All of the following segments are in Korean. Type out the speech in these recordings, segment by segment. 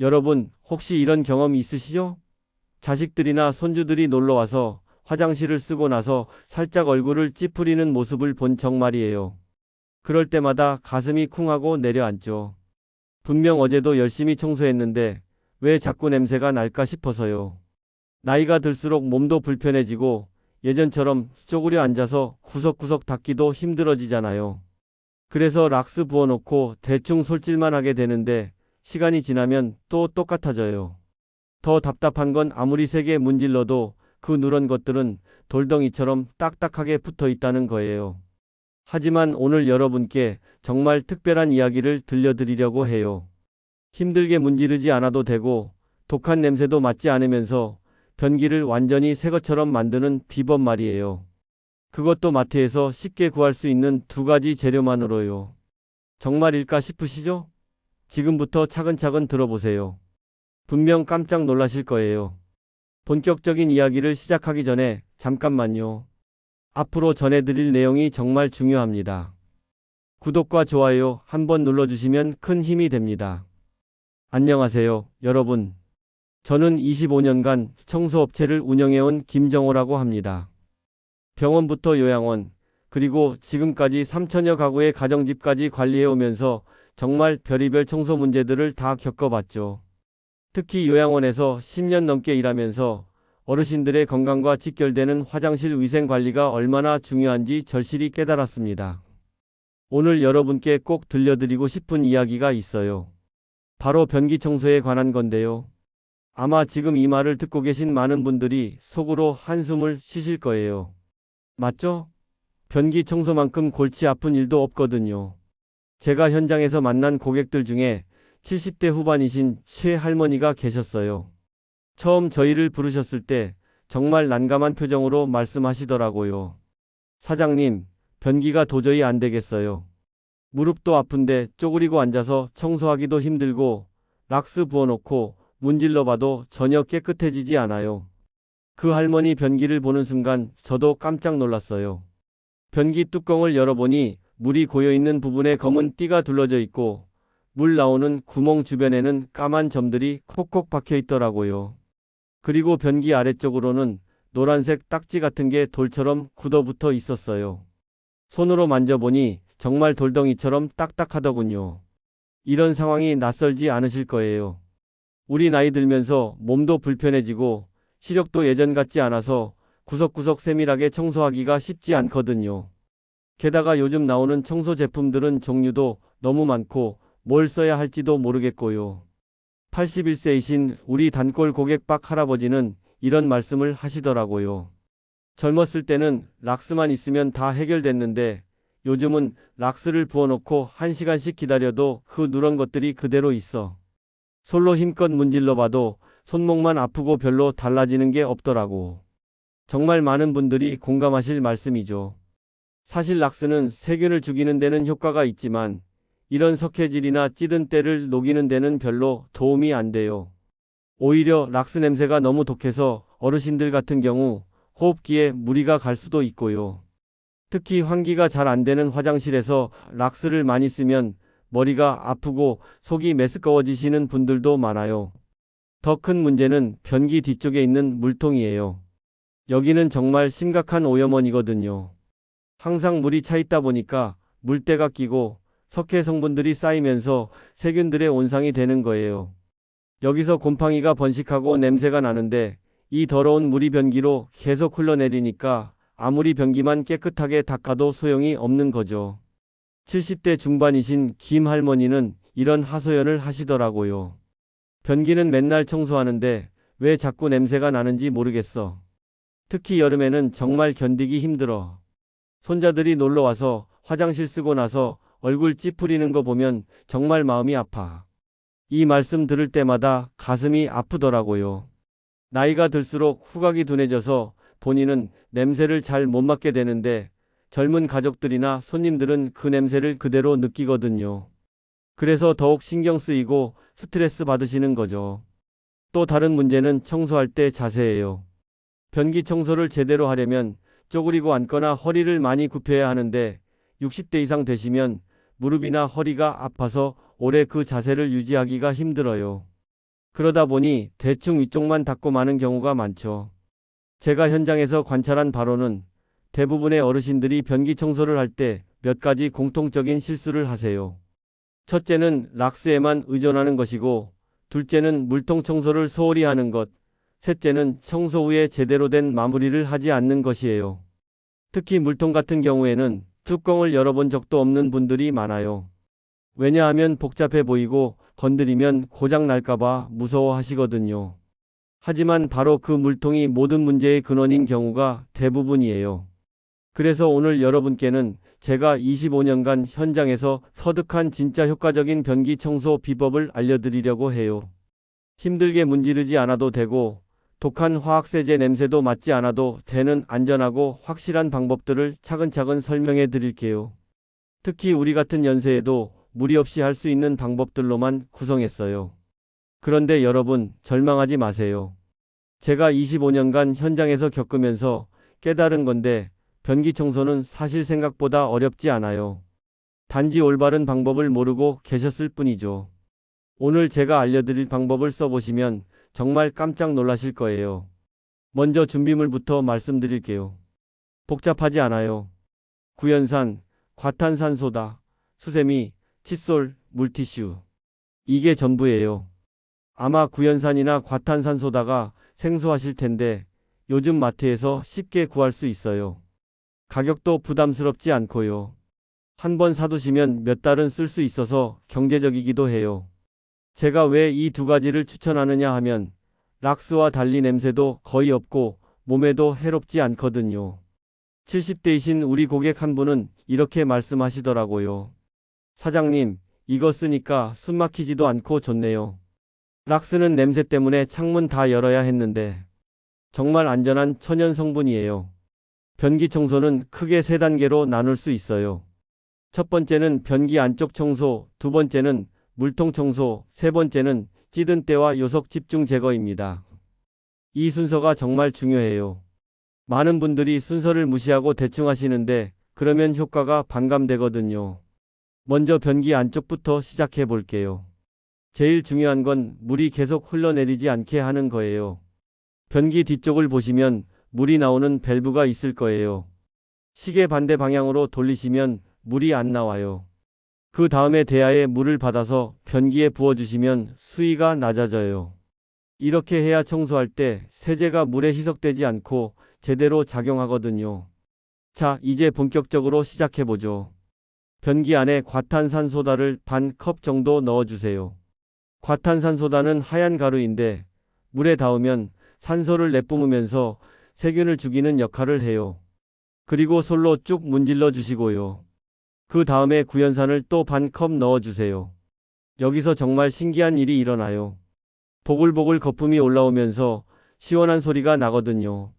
여러분, 혹시 이런 경험 있으시죠? 자식들이나 손주들이 놀러 와서 화장실을 쓰고 나서 살짝 얼굴을 찌푸리는 모습을 본 적 말이에요. 그럴 때마다 가슴이 쿵하고 내려앉죠. 분명 어제도 열심히 청소했는데 왜 자꾸 냄새가 날까 싶어서요. 나이가 들수록 몸도 불편해지고 예전처럼 쪼그려 앉아서 구석구석 닦기도 힘들어지잖아요. 그래서 락스 부어놓고 대충 솔질만 하게 되는데 시간이 지나면 또 똑같아져요. 더 답답한 건 아무리 세게 문질러도 그 누런 것들은 돌덩이처럼 딱딱하게 붙어 있다는 거예요. 하지만 오늘 여러분께 정말 특별한 이야기를 들려드리려고 해요. 힘들게 문지르지 않아도 되고 독한 냄새도 맡지 않으면서 변기를 완전히 새 것처럼 만드는 비법 말이에요. 그것도 마트에서 쉽게 구할 수 있는 두 가지 재료만으로요. 정말일까 싶으시죠? 지금부터 차근차근 들어보세요. 분명 깜짝 놀라실 거예요. 본격적인 이야기를 시작하기 전에 잠깐만요. 앞으로 전해드릴 내용이 정말 중요합니다. 구독과 좋아요 한번 눌러주시면 큰 힘이 됩니다. 안녕하세요, 여러분. 저는 25년간 청소업체를 운영해온 김정호라고 합니다. 병원부터 요양원, 그리고 지금까지 3천여 가구의 가정집까지 관리해오면서 정말 별의별 청소 문제들을 다 겪어봤죠. 특히 요양원에서 10년 넘게 일하면서 어르신들의 건강과 직결되는 화장실 위생 관리가 얼마나 중요한지 절실히 깨달았습니다. 오늘 여러분께 꼭 들려드리고 싶은 이야기가 있어요. 바로 변기 청소에 관한 건데요. 아마 지금 이 말을 듣고 계신 많은 분들이 속으로 한숨을 쉬실 거예요. 맞죠? 변기 청소만큼 골치 아픈 일도 없거든요. 제가 현장에서 만난 고객들 중에 70대 후반이신 최 할머니가 계셨어요. 처음 저희를 부르셨을 때 정말 난감한 표정으로 말씀하시더라고요. 사장님, 변기가 도저히 안 되겠어요. 무릎도 아픈데 쪼그리고 앉아서 청소하기도 힘들고 락스 부어놓고 문질러 봐도 전혀 깨끗해지지 않아요. 그 할머니 변기를 보는 순간 저도 깜짝 놀랐어요. 변기 뚜껑을 열어보니 물이 고여있는 부분에 검은 띠가 둘러져 있고 물 나오는 구멍 주변에는 까만 점들이 콕콕 박혀 있더라고요. 그리고 변기 아래쪽으로는 노란색 딱지 같은 게 돌처럼 굳어붙어 있었어요. 손으로 만져보니 정말 돌덩이처럼 딱딱하더군요. 이런 상황이 낯설지 않으실 거예요. 우리 나이 들면서 몸도 불편해지고 시력도 예전 같지 않아서 구석구석 세밀하게 청소하기가 쉽지 않거든요. 게다가 요즘 나오는 청소 제품들은 종류도 너무 많고 뭘 써야 할지도 모르겠고요. 81세이신 우리 단골 고객 박 할아버지는 이런 말씀을 하시더라고요. 젊었을 때는 락스만 있으면 다 해결됐는데 요즘은 락스를 부어놓고 1시간씩 기다려도 그 누런 것들이 그대로 있어. 솔로 힘껏 문질러 봐도 손목만 아프고 별로 달라지는 게 없더라고. 정말 많은 분들이 공감하실 말씀이죠. 사실 락스는 세균을 죽이는 데는 효과가 있지만 이런 석회질이나 찌든 때를 녹이는 데는 별로 도움이 안 돼요. 오히려 락스 냄새가 너무 독해서 어르신들 같은 경우 호흡기에 무리가 갈 수도 있고요. 특히 환기가 잘 안 되는 화장실에서 락스를 많이 쓰면 머리가 아프고 속이 메스꺼워지시는 분들도 많아요. 더 큰 문제는 변기 뒤쪽에 있는 물통이에요. 여기는 정말 심각한 오염원이거든요. 항상 물이 차 있다 보니까 물때가 끼고 석회 성분들이 쌓이면서 세균들의 온상이 되는 거예요. 여기서 곰팡이가 번식하고 냄새가 나는데 이 더러운 물이 변기로 계속 흘러내리니까 아무리 변기만 깨끗하게 닦아도 소용이 없는 거죠. 70대 중반이신 김 할머니는 이런 하소연을 하시더라고요. 변기는 맨날 청소하는데 왜 자꾸 냄새가 나는지 모르겠어. 특히 여름에는 정말 견디기 힘들어. 손자들이 놀러 와서 화장실 쓰고 나서 얼굴 찌푸리는 거 보면 정말 마음이 아파. 이 말씀 들을 때마다 가슴이 아프더라고요. 나이가 들수록 후각이 둔해져서 본인은 냄새를 잘 못 맡게 되는데 젊은 가족들이나 손님들은 그 냄새를 그대로 느끼거든요. 그래서 더욱 신경 쓰이고 스트레스 받으시는 거죠. 또 다른 문제는 청소할 때 자세예요. 변기 청소를 제대로 하려면 쪼그리고 앉거나 허리를 많이 굽혀야 하는데 60대 이상 되시면 무릎이나 허리가 아파서 오래 그 자세를 유지하기가 힘들어요. 그러다 보니 대충 위쪽만 닦고 마는 경우가 많죠. 제가 현장에서 관찰한 바로는 대부분의 어르신들이 변기 청소를 할 때 몇 가지 공통적인 실수를 하세요. 첫째는 락스에만 의존하는 것이고, 둘째는 물통 청소를 소홀히 하는 것, 셋째는 청소 후에 제대로 된 마무리를 하지 않는 것이에요. 특히 물통 같은 경우에는 뚜껑을 열어본 적도 없는 분들이 많아요. 왜냐하면 복잡해 보이고 건드리면 고장 날까봐 무서워 하시거든요. 하지만 바로 그 물통이 모든 문제의 근원인 경우가 대부분이에요. 그래서 오늘 여러분께는 제가 25년간 현장에서 터득한 진짜 효과적인 변기 청소 비법을 알려드리려고 해요. 힘들게 문지르지 않아도 되고 독한 화학세제 냄새도 맡지 않아도 되는 안전하고 확실한 방법들을 차근차근 설명해 드릴게요. 특히 우리 같은 연세에도 무리 없이 할 수 있는 방법들로만 구성했어요. 그런데 여러분, 절망하지 마세요. 제가 25년간 현장에서 겪으면서 깨달은 건데, 변기 청소는 사실 생각보다 어렵지 않아요. 단지 올바른 방법을 모르고 계셨을 뿐이죠. 오늘 제가 알려드릴 방법을 써보시면 정말 깜짝 놀라실 거예요. 먼저 준비물부터 말씀드릴게요. 복잡하지 않아요. 구연산, 과탄산소다, 수세미, 칫솔, 물티슈. 이게 전부예요. 아마 구연산이나 과탄산소다가 생소하실 텐데 요즘 마트에서 쉽게 구할 수 있어요. 가격도 부담스럽지 않고요. 한 번 사두시면 몇 달은 쓸 수 있어서 경제적이기도 해요. 제가 왜 이 두 가지를 추천하느냐 하면 락스와 달리 냄새도 거의 없고 몸에도 해롭지 않거든요. 70대이신 우리 고객 한 분은 이렇게 말씀하시더라고요. 사장님, 이거 쓰니까 숨 막히지도 않고 좋네요. 락스는 냄새 때문에 창문 다 열어야 했는데 정말 안전한 천연 성분이에요. 변기 청소는 크게 세 단계로 나눌 수 있어요. 첫 번째는 변기 안쪽 청소, 두 번째는 물통 청소, 세 번째는 찌든 때와 요석 집중 제거입니다. 이 순서가 정말 중요해요. 많은 분들이 순서를 무시하고 대충 하시는데 그러면 효과가 반감되거든요. 먼저 변기 안쪽부터 시작해 볼게요. 제일 중요한 건 물이 계속 흘러내리지 않게 하는 거예요. 변기 뒤쪽을 보시면 물이 나오는 밸브가 있을 거예요. 시계 반대 방향으로 돌리시면 물이 안 나와요. 그 다음에 대야에 물을 받아서 변기에 부어주시면 수위가 낮아져요. 이렇게 해야 청소할 때 세제가 물에 희석되지 않고 제대로 작용하거든요. 자, 이제 본격적으로 시작해보죠. 변기 안에 과탄산소다를 반 컵 정도 넣어주세요. 과탄산소다는 하얀 가루인데 물에 닿으면 산소를 내뿜으면서 세균을 죽이는 역할을 해요. 그리고 솔로 쭉 문질러 주시고요. 그 다음에 구연산을 또 반 컵 넣어주세요. 여기서 정말 신기한 일이 일어나요. 보글보글 거품이 올라오면서 시원한 소리가 나거든요.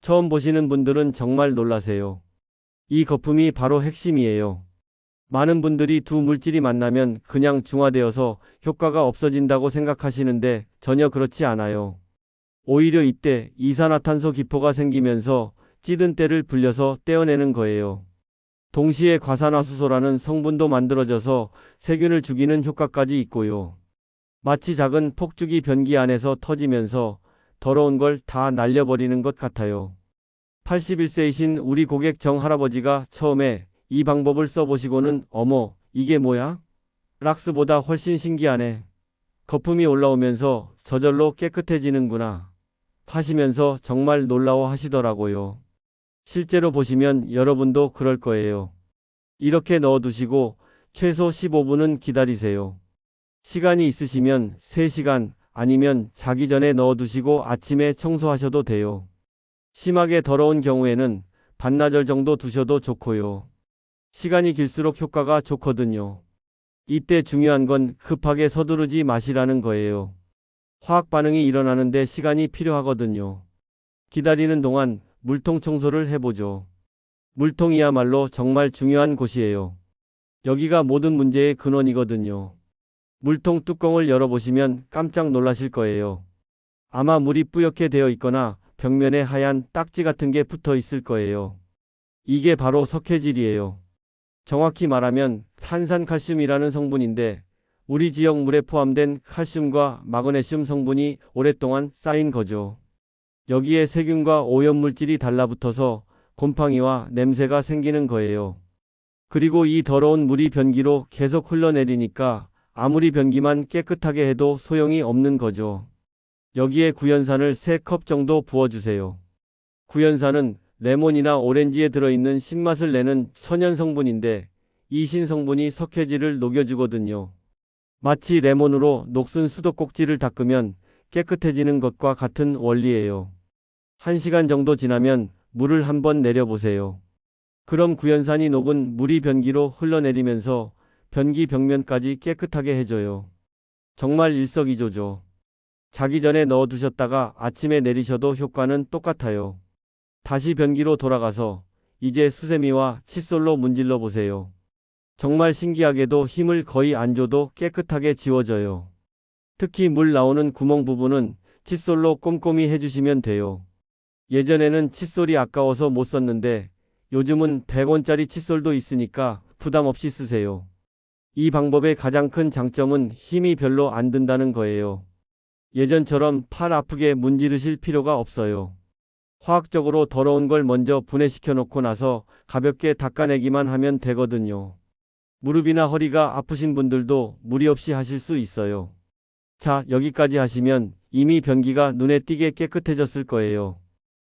처음 보시는 분들은 정말 놀라세요. 이 거품이 바로 핵심이에요. 많은 분들이 두 물질이 만나면 그냥 중화되어서 효과가 없어진다고 생각하시는데 전혀 그렇지 않아요. 오히려 이때 이산화탄소 기포가 생기면서 찌든 때를 불려서 떼어내는 거예요. 동시에 과산화수소라는 성분도 만들어져서 세균을 죽이는 효과까지 있고요. 마치 작은 폭죽이 변기 안에서 터지면서 더러운 걸 다 날려버리는 것 같아요. 81세이신 우리 고객 정 할아버지가 처음에 이 방법을 써보시고는 어머, 이게 뭐야? 락스보다 훨씬 신기하네. 거품이 올라오면서 저절로 깨끗해지는구나. 하시면서 정말 놀라워 하시더라고요. 실제로 보시면 여러분도 그럴 거예요. 이렇게 넣어두시고 최소 15분은 기다리세요. 시간이 있으시면 3시간 아니면 자기 전에 넣어두시고 아침에 청소하셔도 돼요. 심하게 더러운 경우에는 반나절 정도 두셔도 좋고요. 시간이 길수록 효과가 좋거든요. 이때 중요한 건 급하게 서두르지 마시라는 거예요. 화학 반응이 일어나는데 시간이 필요하거든요. 기다리는 동안 물통 청소를 해보죠. 물통이야말로 정말 중요한 곳이에요. 여기가 모든 문제의 근원이거든요. 물통 뚜껑을 열어보시면 깜짝 놀라실 거예요. 아마 물이 뿌옇게 되어 있거나 벽면에 하얀 딱지 같은 게 붙어 있을 거예요. 이게 바로 석회질이에요. 정확히 말하면 탄산칼슘이라는 성분인데 우리 지역 물에 포함된 칼슘과 마그네슘 성분이 오랫동안 쌓인 거죠. 여기에 세균과 오염물질이 달라붙어서 곰팡이와 냄새가 생기는 거예요. 그리고 이 더러운 물이 변기로 계속 흘러내리니까 아무리 변기만 깨끗하게 해도 소용이 없는 거죠. 여기에 구연산을 3컵 정도 부어주세요. 구연산은 레몬이나 오렌지에 들어있는 신맛을 내는 천연 성분인데 이 신성분이 석회질을 녹여주거든요. 마치 레몬으로 녹슨 수도꼭지를 닦으면 깨끗해지는 것과 같은 원리예요. 1시간 정도 지나면 물을 한번 내려보세요. 그럼 구연산이 녹은 물이 변기로 흘러내리면서 변기 벽면까지 깨끗하게 해줘요. 정말 일석이조죠. 자기 전에 넣어두셨다가 아침에 내리셔도 효과는 똑같아요. 다시 변기로 돌아가서 이제 수세미와 칫솔로 문질러 보세요. 정말 신기하게도 힘을 거의 안 줘도 깨끗하게 지워져요. 특히 물 나오는 구멍 부분은 칫솔로 꼼꼼히 해주시면 돼요. 예전에는 칫솔이 아까워서 못 썼는데 요즘은 100원짜리 칫솔도 있으니까 부담 없이 쓰세요. 이 방법의 가장 큰 장점은 힘이 별로 안 든다는 거예요. 예전처럼 팔 아프게 문지르실 필요가 없어요. 화학적으로 더러운 걸 먼저 분해시켜 놓고 나서 가볍게 닦아내기만 하면 되거든요. 무릎이나 허리가 아프신 분들도 무리 없이 하실 수 있어요. 자, 여기까지 하시면 이미 변기가 눈에 띄게 깨끗해졌을 거예요.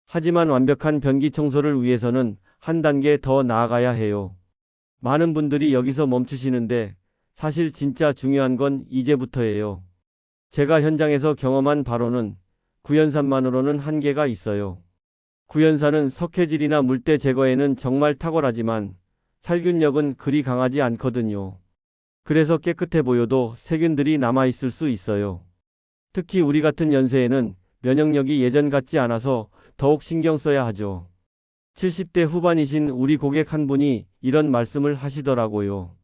하지만 완벽한 변기 청소를 위해서는 한 단계 더 나아가야 해요. 많은 분들이 여기서 멈추시는데 사실 진짜 중요한 건 이제부터예요. 제가 현장에서 경험한 바로는 구연산만으로는 한계가 있어요. 구연산은 석회질이나 물때 제거에는 정말 탁월하지만 살균력은 그리 강하지 않거든요. 그래서 깨끗해 보여도 세균들이 남아있을 수 있어요. 특히 우리 같은 연세에는 면역력이 예전 같지 않아서 더욱 신경 써야 하죠. 70대 후반이신 우리 고객 한 분이 이런 말씀을 하시더라고요.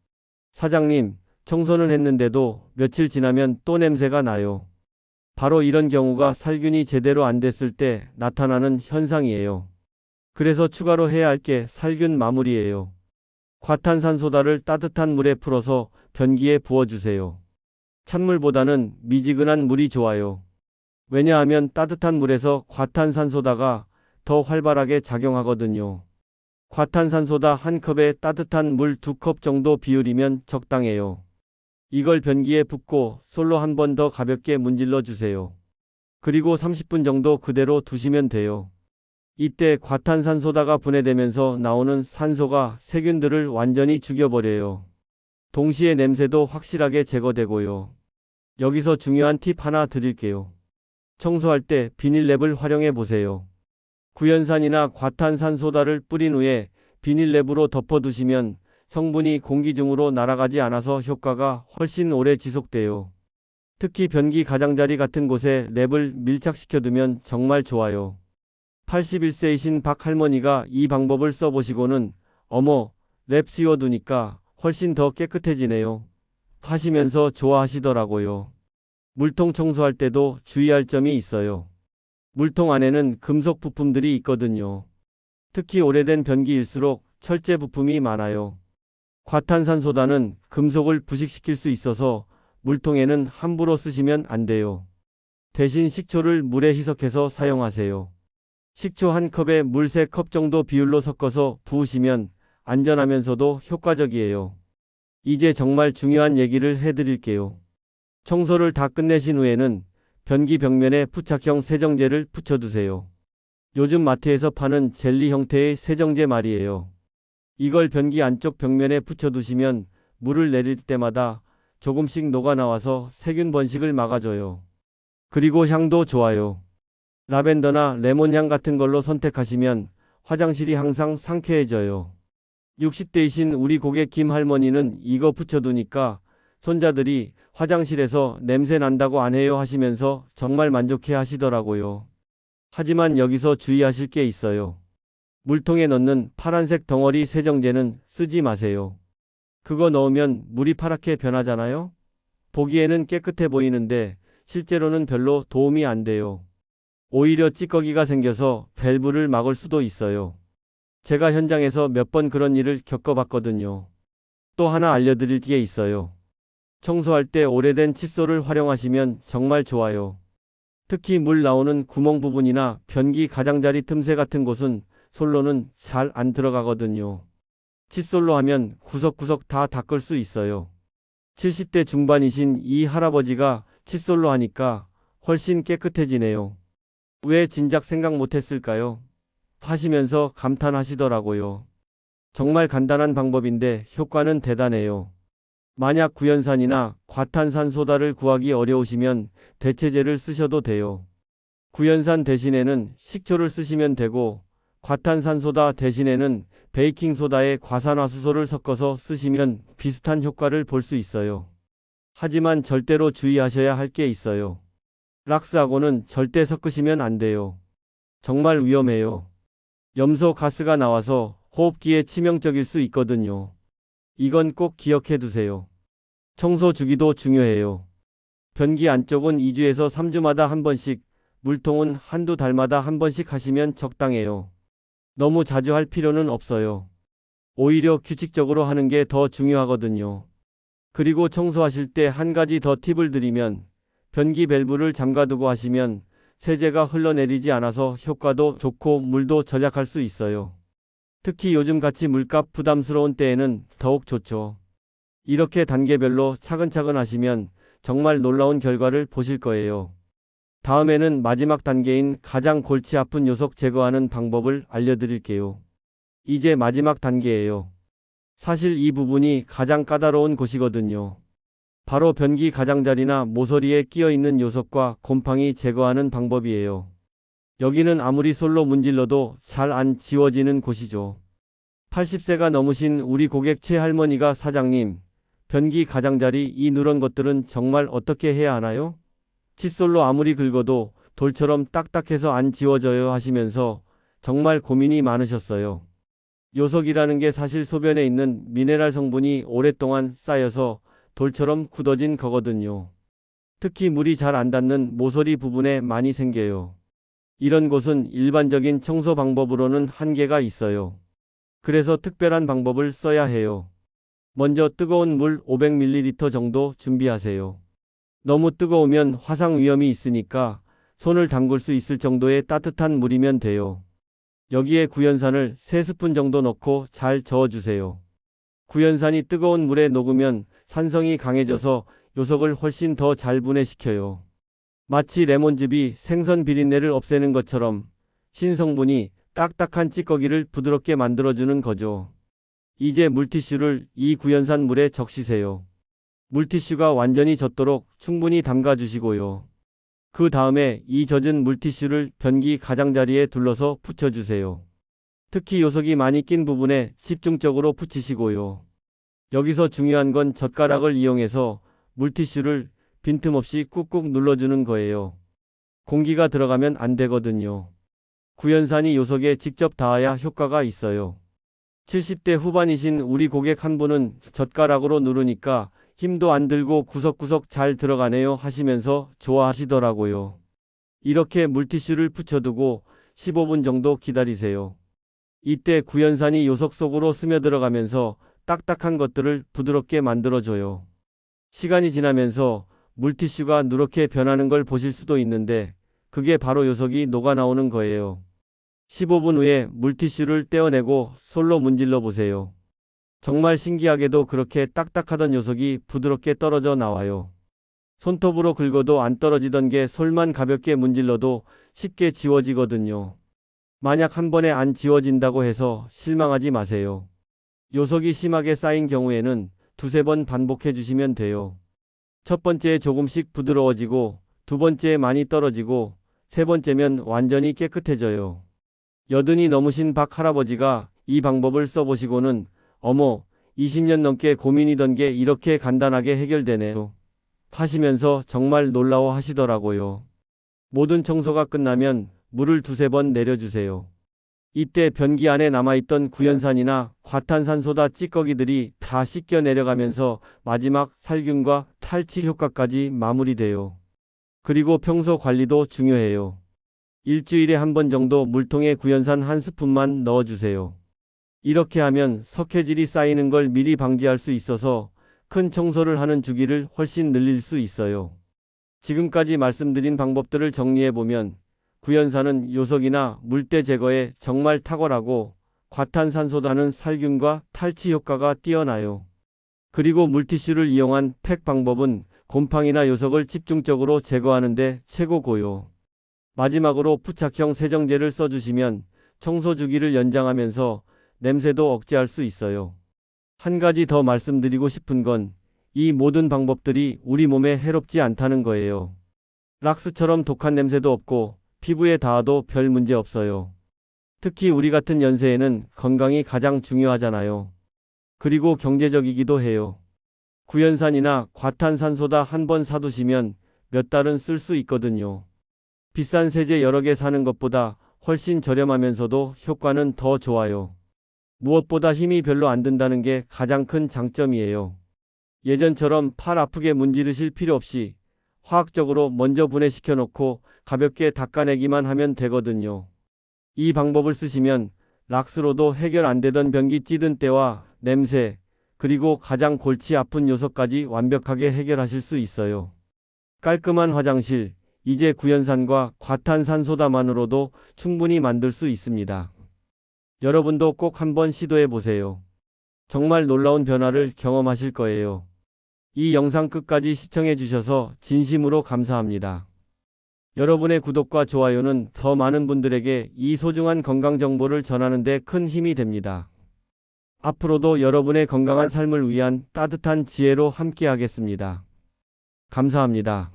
사장님, 청소는 했는데도 며칠 지나면 또 냄새가 나요. 바로 이런 경우가 살균이 제대로 안 됐을 때 나타나는 현상이에요. 그래서 추가로 해야 할 게 살균 마무리예요. 과탄산소다를 따뜻한 물에 풀어서 변기에 부어주세요. 찬물보다는 미지근한 물이 좋아요. 왜냐하면 따뜻한 물에서 과탄산소다가 더 활발하게 작용하거든요. 과탄산소다 한 컵에 따뜻한 물 두 컵 정도 비율이면 적당해요. 이걸 변기에 붓고 솔로 한 번 더 가볍게 문질러 주세요. 그리고 30분 정도 그대로 두시면 돼요. 이때 과탄산소다가 분해되면서 나오는 산소가 세균들을 완전히 죽여버려요. 동시에 냄새도 확실하게 제거되고요. 여기서 중요한 팁 하나 드릴게요. 청소할 때 비닐랩을 활용해 보세요. 구연산이나 과탄산소다를 뿌린 후에 비닐랩으로 덮어두시면 성분이 공기 중으로 날아가지 않아서 효과가 훨씬 오래 지속돼요. 특히 변기 가장자리 같은 곳에 랩을 밀착시켜두면 정말 좋아요. 81세이신 박 할머니가 이 방법을 써보시고는 어머, 랩 씌워두니까 훨씬 더 깨끗해지네요. 하시면서 좋아하시더라고요. 물통 청소할 때도 주의할 점이 있어요. 물통 안에는 금속 부품들이 있거든요. 특히 오래된 변기일수록 철제 부품이 많아요. 과탄산소다는 금속을 부식시킬 수 있어서 물통에는 함부로 쓰시면 안 돼요. 대신 식초를 물에 희석해서 사용하세요. 식초 한 컵에 물 3컵 정도 비율로 섞어서 부으시면 안전하면서도 효과적이에요. 이제 정말 중요한 얘기를 해드릴게요. 청소를 다 끝내신 후에는 변기 벽면에 부착형 세정제를 붙여두세요. 요즘 마트에서 파는 젤리 형태의 세정제 말이에요. 이걸 변기 안쪽 벽면에 붙여두시면 물을 내릴 때마다 조금씩 녹아나와서 세균 번식을 막아줘요. 그리고 향도 좋아요. 라벤더나 레몬향 같은 걸로 선택하시면 화장실이 항상 상쾌해져요. 60대이신 우리 고객 김 할머니는 이거 붙여두니까 손자들이 화장실에서 냄새 난다고 안 해요 하시면서 정말 만족해 하시더라고요. 하지만 여기서 주의하실 게 있어요. 물통에 넣는 파란색 덩어리 세정제는 쓰지 마세요. 그거 넣으면 물이 파랗게 변하잖아요? 보기에는 깨끗해 보이는데 실제로는 별로 도움이 안 돼요. 오히려 찌꺼기가 생겨서 밸브를 막을 수도 있어요. 제가 현장에서 몇 번 그런 일을 겪어봤거든요. 또 하나 알려드릴 게 있어요. 청소할 때 오래된 칫솔을 활용하시면 정말 좋아요. 특히 물 나오는 구멍 부분이나 변기 가장자리 틈새 같은 곳은 솔로는 잘 안 들어가거든요. 칫솔로 하면 구석구석 다 닦을 수 있어요. 70대 중반이신 이 할아버지가 칫솔로 하니까 훨씬 깨끗해지네요. 왜 진작 생각 못했을까요? 하시면서 감탄하시더라고요. 정말 간단한 방법인데 효과는 대단해요. 만약 구연산이나 과탄산소다를 구하기 어려우시면 대체제를 쓰셔도 돼요. 구연산 대신에는 식초를 쓰시면 되고 과탄산소다 대신에는 베이킹소다에 과산화수소를 섞어서 쓰시면 비슷한 효과를 볼 수 있어요. 하지만 절대로 주의하셔야 할 게 있어요. 락스하고는 절대 섞으시면 안 돼요. 정말 위험해요. 염소 가스가 나와서 호흡기에 치명적일 수 있거든요. 이건 꼭 기억해 두세요. 청소 주기도 중요해요. 변기 안쪽은 2주에서 3주마다 한 번씩, 물통은 한두 달마다 한 번씩 하시면 적당해요. 너무 자주 할 필요는 없어요. 오히려 규칙적으로 하는 게 더 중요하거든요. 그리고 청소하실 때 한 가지 더 팁을 드리면 변기 밸브를 잠가두고 하시면 세제가 흘러내리지 않아서 효과도 좋고 물도 절약할 수 있어요. 특히 요즘 같이 물값 부담스러운 때에는 더욱 좋죠. 이렇게 단계별로 차근차근 하시면 정말 놀라운 결과를 보실 거예요. 다음에는 마지막 단계인 가장 골치 아픈 요석 제거하는 방법을 알려드릴게요. 이제 마지막 단계예요. 사실 이 부분이 가장 까다로운 곳이거든요. 바로 변기 가장자리나 모서리에 끼어 있는 요석과 곰팡이 제거하는 방법이에요. 여기는 아무리 솔로 문질러도 잘 안 지워지는 곳이죠. 80세가 넘으신 우리 고객 최 할머니가 사장님, 변기 가장자리 이 누런 것들은 정말 어떻게 해야 하나요? 칫솔로 아무리 긁어도 돌처럼 딱딱해서 안 지워져요 하시면서 정말 고민이 많으셨어요. 요석이라는 게 사실 소변에 있는 미네랄 성분이 오랫동안 쌓여서 돌처럼 굳어진 거거든요. 특히 물이 잘 안 닿는 모서리 부분에 많이 생겨요. 이런 곳은 일반적인 청소 방법으로는 한계가 있어요. 그래서 특별한 방법을 써야 해요. 먼저 뜨거운 물 500ml 정도 준비하세요. 너무 뜨거우면 화상 위험이 있으니까 손을 담글 수 있을 정도의 따뜻한 물이면 돼요. 여기에 구연산을 3스푼 정도 넣고 잘 저어주세요. 구연산이 뜨거운 물에 녹으면 산성이 강해져서 요석을 훨씬 더 잘 분해시켜요. 마치 레몬즙이 생선 비린내를 없애는 것처럼 신성분이 딱딱한 찌꺼기를 부드럽게 만들어주는 거죠. 이제 물티슈를 이 구연산 물에 적시세요. 물티슈가 완전히 젖도록 충분히 담가주시고요. 그 다음에 이 젖은 물티슈를 변기 가장자리에 둘러서 붙여주세요. 특히 요석이 많이 낀 부분에 집중적으로 붙이시고요. 여기서 중요한 건 젓가락을 이용해서 물티슈를 빈틈없이 꾹꾹 눌러주는 거예요. 공기가 들어가면 안 되거든요. 구연산이 요석에 직접 닿아야 효과가 있어요. 70대 후반이신 우리 고객 한 분은 젓가락으로 누르니까 힘도 안 들고 구석구석 잘 들어가네요 하시면서 좋아하시더라고요. 이렇게 물티슈를 붙여두고 15분 정도 기다리세요. 이때 구연산이 요석 속으로 스며들어가면서 딱딱한 것들을 부드럽게 만들어줘요. 시간이 지나면서 물티슈가 누렇게 변하는 걸 보실 수도 있는데 그게 바로 요석이 녹아나오는 거예요. 15분 후에 물티슈를 떼어내고 솔로 문질러 보세요. 정말 신기하게도 그렇게 딱딱하던 요석이 부드럽게 떨어져 나와요. 손톱으로 긁어도 안 떨어지던 게 솔만 가볍게 문질러도 쉽게 지워지거든요. 만약 한 번에 안 지워진다고 해서 실망하지 마세요. 요석이 심하게 쌓인 경우에는 두세 번 반복해 주시면 돼요. 첫 번째에 조금씩 부드러워지고 두 번째에 많이 떨어지고 세 번째면 완전히 깨끗해져요. 여든이 넘으신 박 할아버지가 이 방법을 써보시고는 어머 20년 넘게 고민이던 게 이렇게 간단하게 해결되네요. 하시면서 정말 놀라워 하시더라고요. 모든 청소가 끝나면 물을 두세 번 내려주세요. 이때 변기 안에 남아있던 구연산이나 과탄산소다 찌꺼기들이 다 씻겨 내려가면서 마지막 살균과 탈취 효과까지 마무리돼요. 그리고 평소 관리도 중요해요. 일주일에 한 번 정도 물통에 구연산 한 스푼만 넣어주세요. 이렇게 하면 석회질이 쌓이는 걸 미리 방지할 수 있어서 큰 청소를 하는 주기를 훨씬 늘릴 수 있어요. 지금까지 말씀드린 방법들을 정리해보면 구연산은 요석이나 물때 제거에 정말 탁월하고 과탄산소다는 살균과 탈취 효과가 뛰어나요. 그리고 물티슈를 이용한 팩 방법은 곰팡이나 요석을 집중적으로 제거하는 데 최고고요. 마지막으로 부착형 세정제를 써주시면 청소 주기를 연장하면서 냄새도 억제할 수 있어요. 한 가지 더 말씀드리고 싶은 건 이 모든 방법들이 우리 몸에 해롭지 않다는 거예요. 락스처럼 독한 냄새도 없고 피부에 닿아도 별 문제 없어요. 특히 우리 같은 연세에는 건강이 가장 중요하잖아요. 그리고 경제적이기도 해요. 구연산이나 과탄산소다 한 번 사두시면 몇 달은 쓸 수 있거든요. 비싼 세제 여러 개 사는 것보다 훨씬 저렴하면서도 효과는 더 좋아요. 무엇보다 힘이 별로 안 든다는 게 가장 큰 장점이에요. 예전처럼 팔 아프게 문지르실 필요 없이 화학적으로 먼저 분해시켜 놓고 가볍게 닦아내기만 하면 되거든요. 이 방법을 쓰시면 락스로도 해결 안 되던 변기 찌든 때와 냄새, 그리고 가장 골치 아픈 요소까지 완벽하게 해결하실 수 있어요. 깔끔한 화장실, 이제 구연산과 과탄산소다만으로도 충분히 만들 수 있습니다. 여러분도 꼭 한번 시도해 보세요. 정말 놀라운 변화를 경험하실 거예요. 이 영상 끝까지 시청해 주셔서 진심으로 감사합니다. 여러분의 구독과 좋아요는 더 많은 분들에게 이 소중한 건강 정보를 전하는 데 큰 힘이 됩니다. 앞으로도 여러분의 건강한 삶을 위한 따뜻한 지혜로 함께 하겠습니다. 감사합니다.